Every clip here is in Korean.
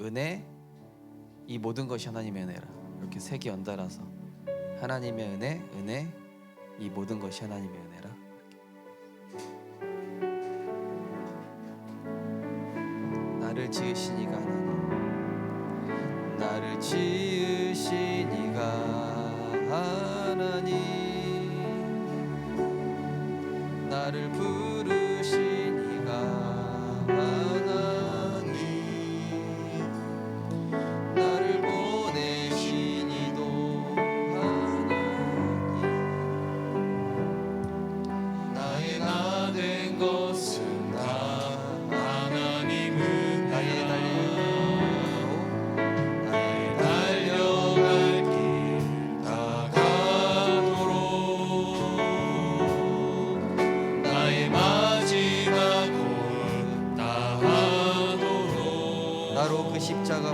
은혜 이 모든 것이 하나님의 은혜라. 이렇게 세 개 연달아서 하나님의 은혜 은혜 이 모든 것이 하나님의 은혜라. 나를 지으신 이가 하나님. 나를 지으신 이가 하나님. 나를 부 그 십자가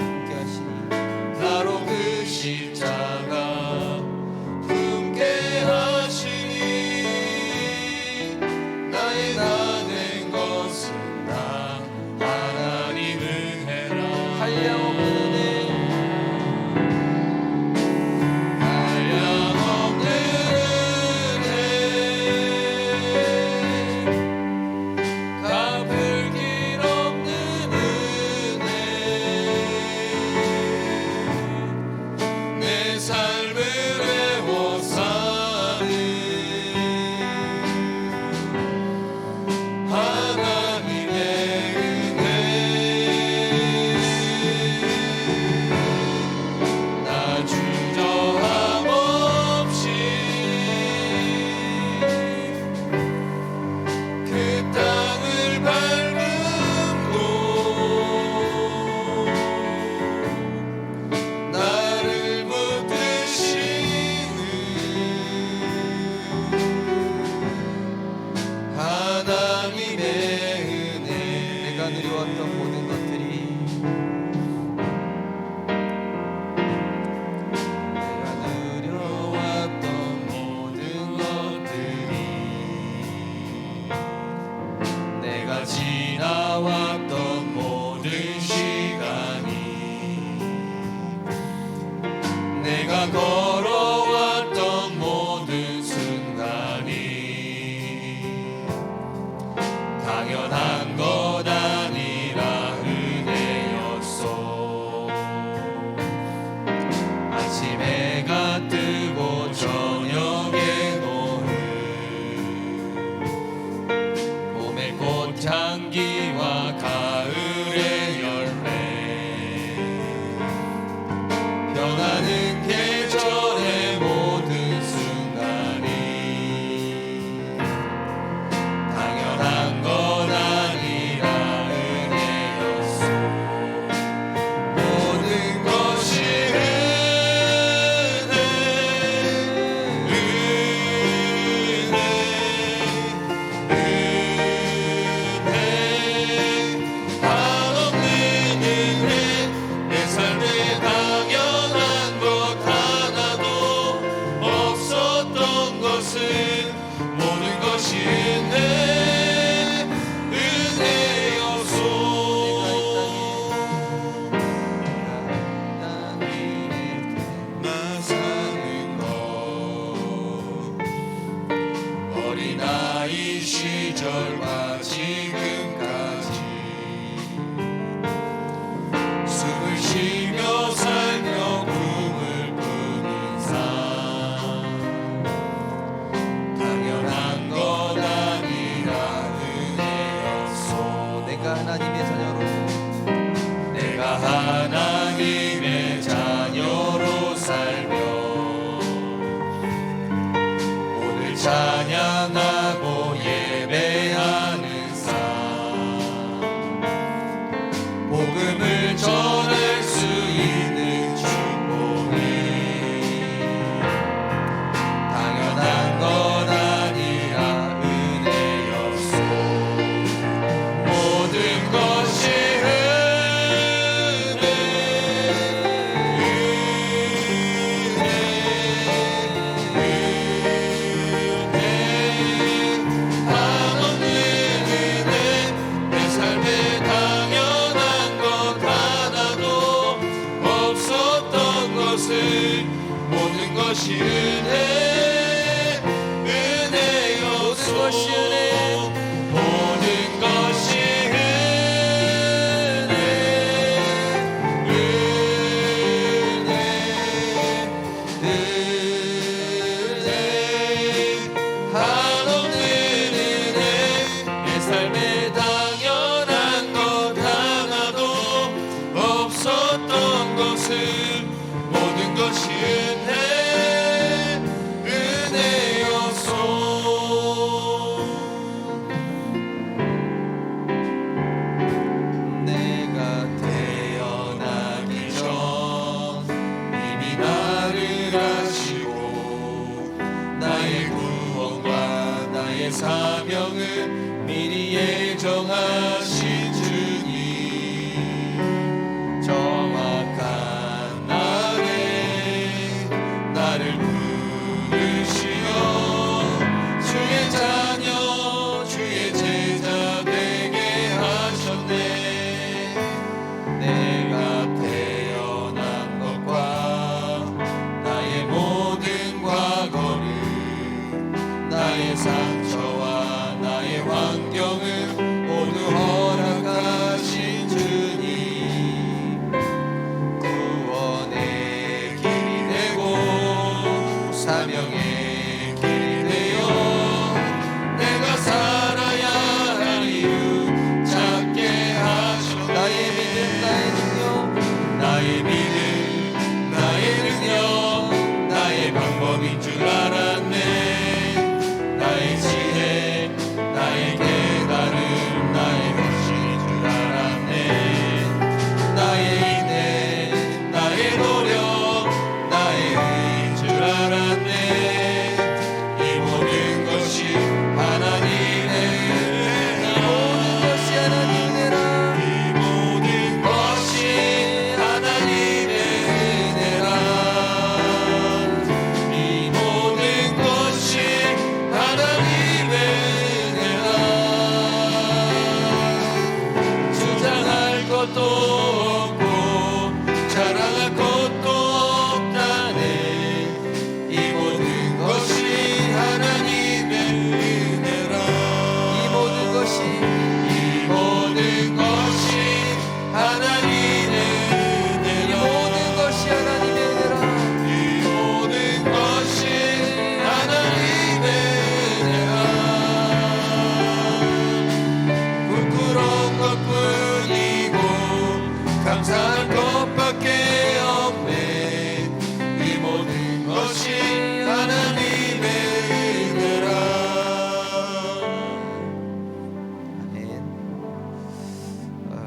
어,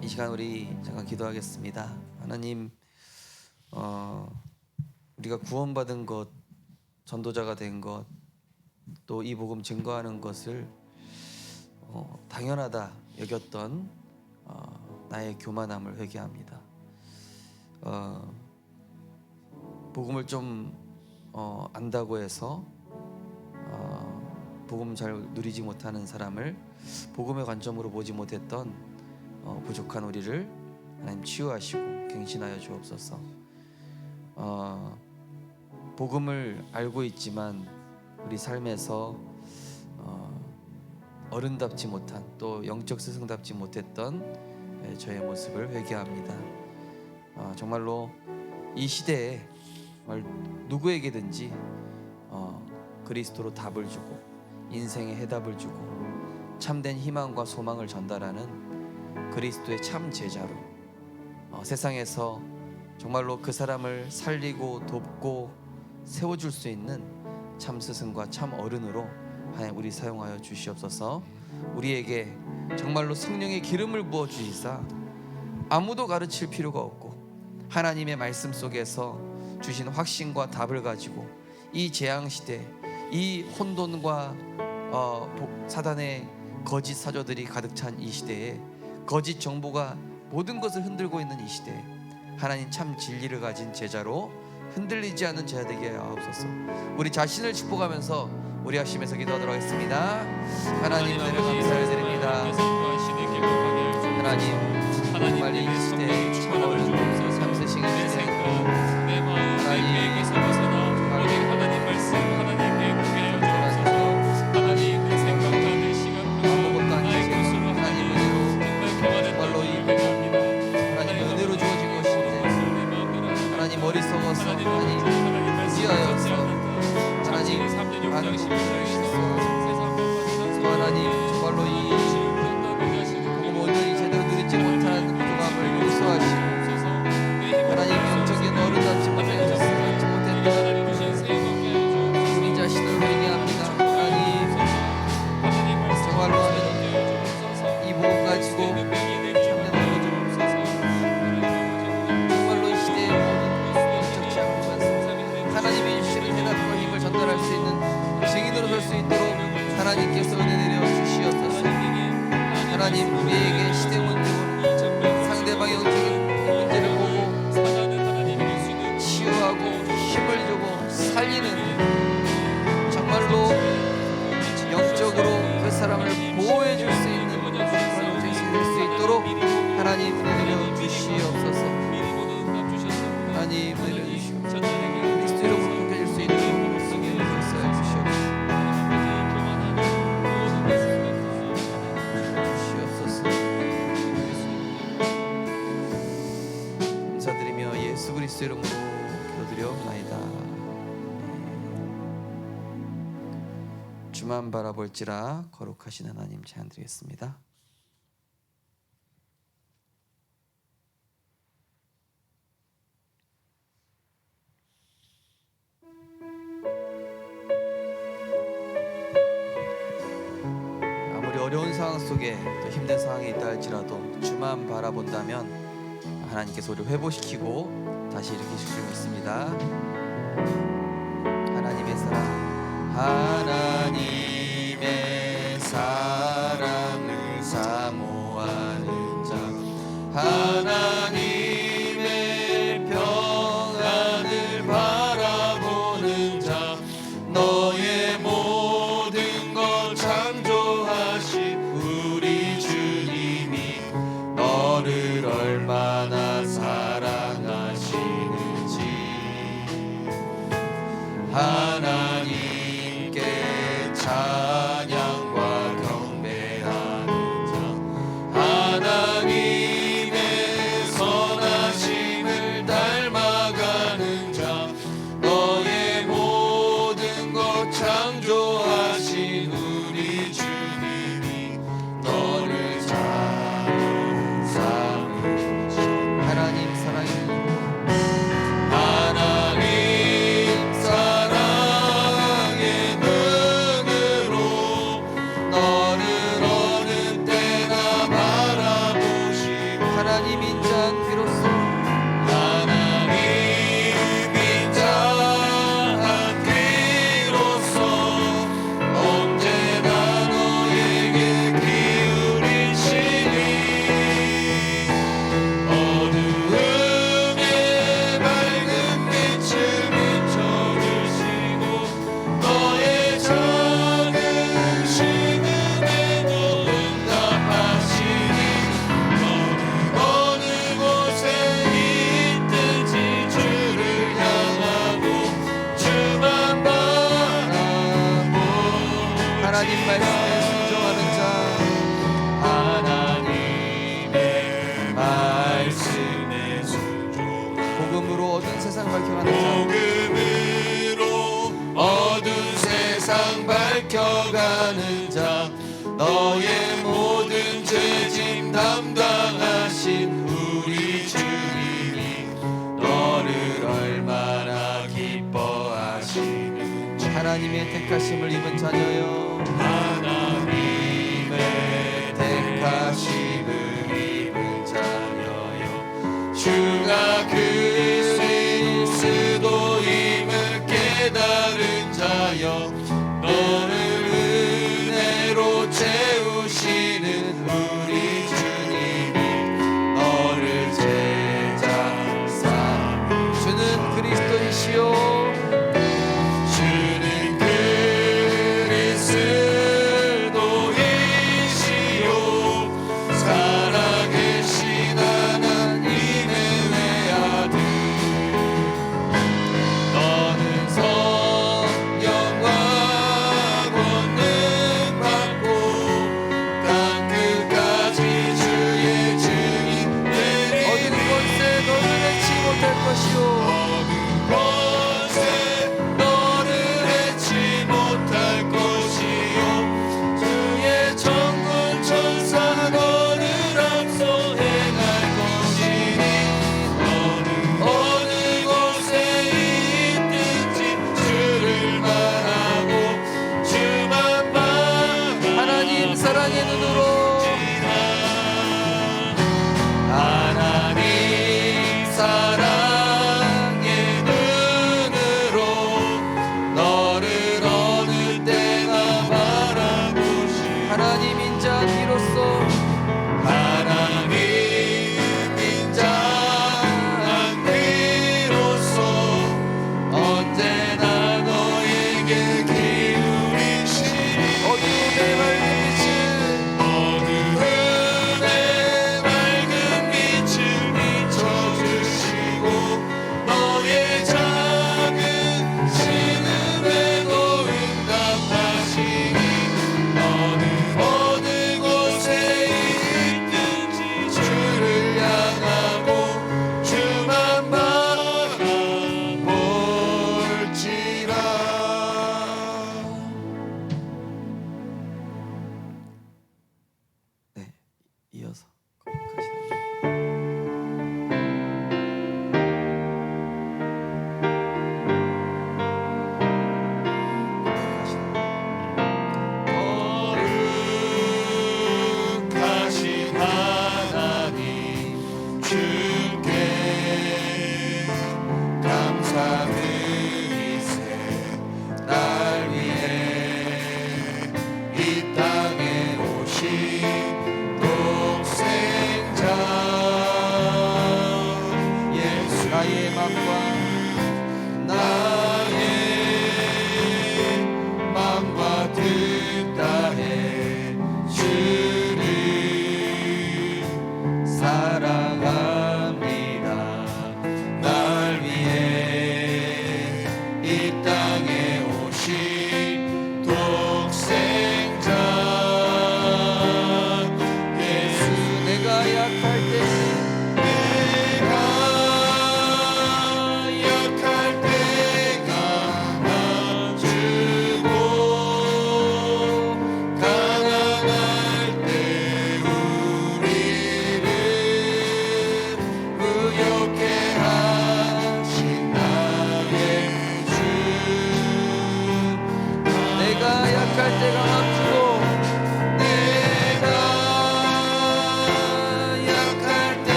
이 시간 우리 잠깐 기도하겠습니다. 하나님, 어, 우리가 구원받은 것, 전도자가 된 것, 또 이 복음 증거하는 것을 어, 당연하다 여겼던 어, 나의 교만함을 회개합니다. 어, 복음을 좀 어, 안다고 해서 어, 복음 잘 누리지 못하는 사람을 복음의 관점으로 보지 못했던 어, 부족한 우리를 하나님 치유하시고 갱신하여 주옵소서. 어, 복음을 알고 있지만 우리 삶에서 어, 어른답지 못한 또 영적 스승답지 못했던 예, 저의 모습을 회개합니다. 어, 정말로 이 시대에 정말 누구에게든지 어, 그리스도로 답을 주고 인생의 해답을 주고 참된 희망과 소망을 전달하는 그리스도의 참 제자로 어, 세상에서 정말로 그 사람을 살리고 돕고 세워줄 수 있는 참 스승과 참 어른으로 우리 사용하여 주시옵소서. 우리에게 정말로 성령의 기름을 부어 주시사 아무도 가르칠 필요가 없고 하나님의 말씀 속에서 주신 확신과 답을 가지고 이 재앙 시대, 이 혼돈과 어, 복- 사단의 거짓 사조들이 가득 찬 이 시대에 거짓 정보가 모든 것을 흔들고 있는 이 시대에 하나님 참 진리를 가진 제자로 흔들리지 않는 제자 되게 하옵소서. 우리 자신을 축복하면서 우리 하심에서 기도하도록 하겠습니다. 하나님 은혜를 감사를 드립니다. 하나님 정말 이 시대에 예수 이름으로 기도드려옵나이다. 네. 주만 바라볼지라 거룩하신 하나님 제안 드리겠습니다. 이렇게 소리 회복시키고 다시 일으키실 수 있습니다. 하나님의 사랑 하나 하나님 인전 비록 세상 밝혀가는 자 너의 모든 죄짐 담당하신 우리 주님이 너를 얼마나 기뻐하시는지. 하나님의 택하심을 입은 자녀요. 하나님의 택하심을 입은 자녀요. 주가 그 하나님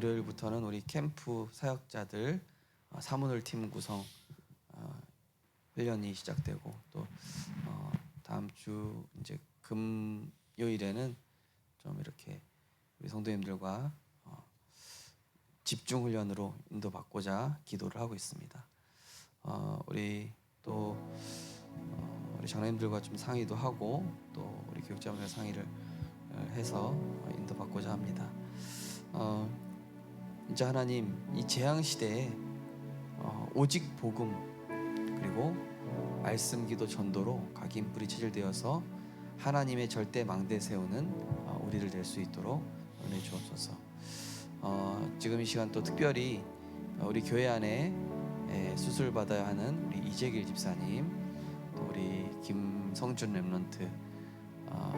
월요일부터는 우리 캠프 사역자들 어, 사문을 팀 구성 어, 훈련이 시작되고 또 어, 다음 주 이제 금요일에는 좀 이렇게 우리 성도님들과 어, 집중 훈련으로 인도받고자 기도를 하고 있습니다. 어, 우리 또 어, 우리 장로님들과 좀 상의도 하고 또 우리 교육자분들 상의를 어, 해서 어, 인도받고자 합니다. 어, 이제 하나님 이 재앙 시대에 어, 오직 복음 그리고 말씀 기도 전도로 각인 뿌리 체질되어서 하나님의 절대 망대 세우는 어, 우리를 될 수 있도록 은혜 주옵소서. 어, 지금 이 시간 또 특별히 어, 우리 교회 안에 에, 수술 받아야 하는 우리 이재길 집사님, 또 우리 김성준 랩런트, 어,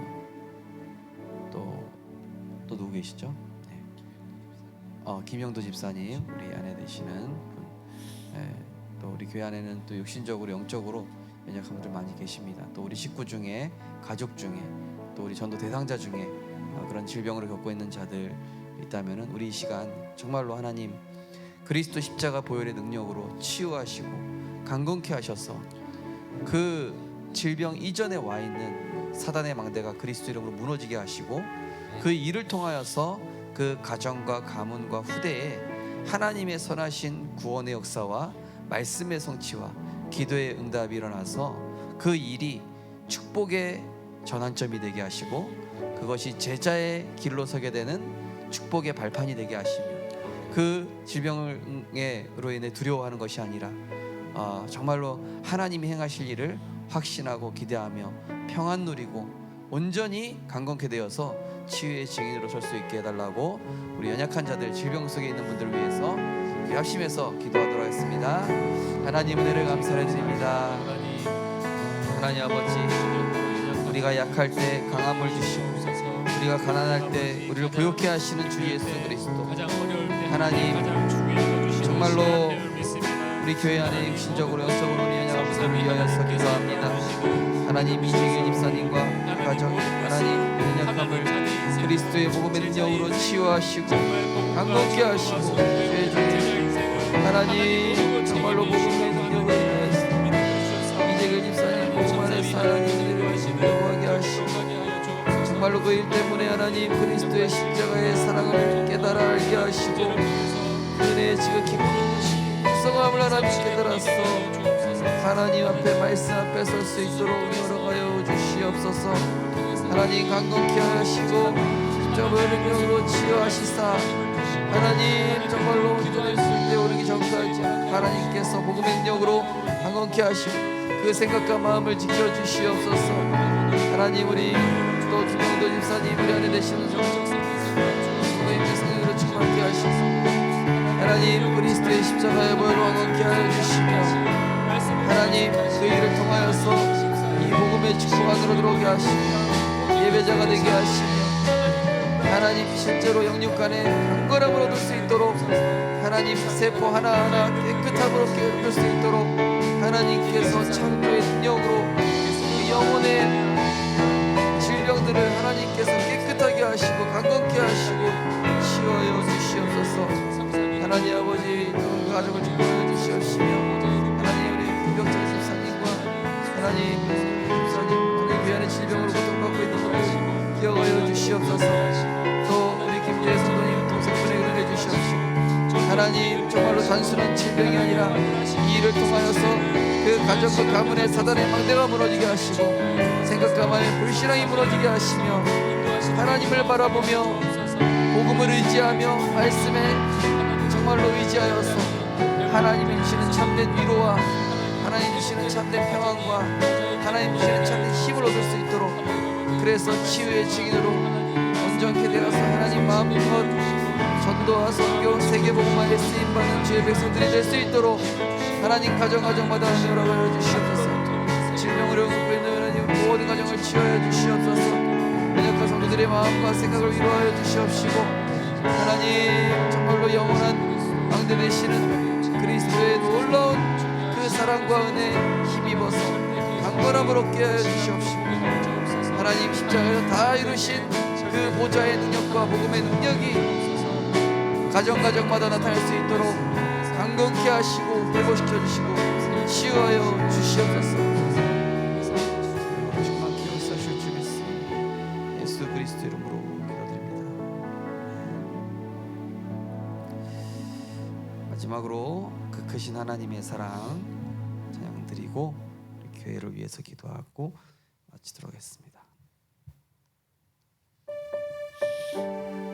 또또 누구 계시죠? 네. 어, 김영도 집사님, 우리 아내 되시는 분, 예, 또 우리 교회 안에는 또 육신적으로 영적으로 연약한 분들 많이 계십니다. 또 우리 식구 중에 가족 중에 또 우리 전도 대상자 중에 어, 그런 질병으로 겪고 있는 자들 있다면은 우리 이 시간 정말로 하나님 그리스도 십자가 보혈의 능력으로 치유하시고 강건케 하셔서 그 질병 이전에 와 있는 사단의 망대가 그리스도 이름으로 무너지게 하시고 그 일을 통하여서 그 가정과 가문과 후대에 하나님의 선하신 구원의 역사와 말씀의 성취와 기도의 응답이 일어나서 그 일이 축복의 전환점이 되게 하시고 그것이 제자의 길로 서게 되는 축복의 발판이 되게 하시며 그 질병으로 인해 두려워하는 것이 아니라 아, 정말로 하나님이 행하실 일을 확신하고 기대하며 평안 누리고 온전히 강건케 되어서 치유의 증인으로 설 수 있게 해달라고 우리 연약한 자들 질병 속에 있는 분들을 위해서 합심해서 기도하도록 하겠습니다. 하나님 은혜를 감사해 드립니다. 하나님 아버지 우리가 약할 때 강함을 주시고 우리가 가난할 때 우리를 부욕해 하시는 주 예수 그리스도 하나님 정말로 우리 교회 안에 육신적으로 영적으로 연약한 분들을 위하여서 기도합니다. 하나님 이재길 집사님과 그리스도의 복음의 능력으로 치유하시고 강건케 하시고 하나님 정말로 복음의 능력을 인하여서 이재길 집사님 복음 안에서 하나님 은혜를 요구하게 하시고 정말로 그 일 때문에 하나님 그리스도의 십자가의 사랑을 깨달아 알게 하시고 그 은혜의 지극히 구성함을 하나님 깨달았어 하나님 앞에 말씀 앞에 설 수 있도록 열어가여 주시옵소서. 하나님 강건케 하시고 좁은 능력으로 치유하시사 하나님 정말로 우리 손에 쓸때 오르기 정사하지 하나님께서 복음의 능력으로 방언케 하시고 그 생각과 마음을 지켜주시옵소서 하나님 우리 또 김영도 집사님 우리 안에 되시는 성령님의 능력으로 충만케 하시소서. 하나님 그리스도의 십자가의 보혈로 방언케 하여 주시며 하나님 그 일을 통하여서 이 복음의 축복 안으로 들어오게 하시며 예배자가 되게 하시며 하나님 실제로 영육 간에 강건함을 얻을 수 있도록 하나님 세포 하나하나 깨끗함으로 깨끗할 수 있도록 하나님께서 창조의 능력으로 그 영혼의 질병들을 하나님께서 깨끗하게 하시고 강건케 하시고 치유하여 주시옵소서. 하나님 아버지 그 가족을 축복하여 주시옵시며 하나님 우리 김병철 집사님과 하나님 집사님 하나님 위안의 질병으로 고통받고 있는 분들 기억하여 주시옵소서 성도님 동생분에게 은혜 주시옵시고 하나님 정말로 단순한 질병이 아니라 이 일을 통하여서 그 가정과 가문의 사단의 망대가 무너지게 하시고 생각과 마음의 불신앙이 무너지게 하시며 하나님을 바라보며 복음을 의지하며 말씀에 정말로 의지하여서 하나님이 주시는 참된 위로와 하나님 주시는 참된 평안과 하나님 주시는 참된 힘을 얻을 수 있도록 그래서 치유의 증인으로 온전케 되어서 하나님 마음껏 전도와 선교 세계복음화에 쓰임받는 주의 백성들이 될 수 있도록 하나님 가정 가정마다 허락하여 주시옵소서. 질병으로 굶고 있는 하나님 모든 가정을 치유하여 주시옵소서. 연약한 성도들의 마음과 생각을 위로하여 주시옵시고 하나님 정말로 영원한 왕대 되시는 그리스도의 놀라운 그 사랑과 은혜 힘입어서 강건함을 얻게 하여 주시옵시고 하나님 십자가에서 다 이루신 그 보좌의 능력과 복음의 능력이 가정 가정마다 나타날 수 있도록 강건케 하시고 회복시켜 주시고 치유하여 주시옵소서. 마지막으로 그 크신 하나님의 사랑 찬양 드리고 교회를 위해서 기도하고 마치도록 하겠습니다. 그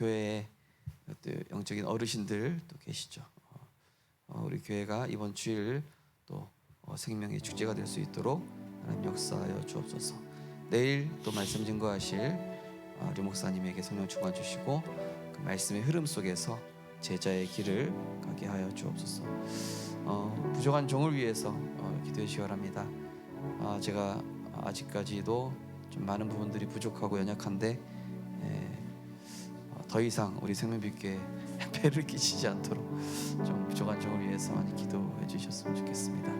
교회에 또 영적인 어르신들 또 계시죠. 어, 어, 우리 교회가 이번 주일 또 어, 생명의 축제가 될 수 있도록 하나님 역사하여 주옵소서. 내일 또 말씀 증거하실 어, 류 목사님에게 성령 충만 주시고 그 말씀의 흐름 속에서 제자의 길을 가게 하여 주옵소서. 어, 부족한 종을 위해서 어, 기도해 주시기 바랍니다. 아, 제가 아직까지도 좀 많은 부분들이 부족하고 연약한데 더 이상 우리 생명빛께 폐를 끼치지 않도록 좀 부족한 종을 위해서 많이 기도해 주셨으면 좋겠습니다.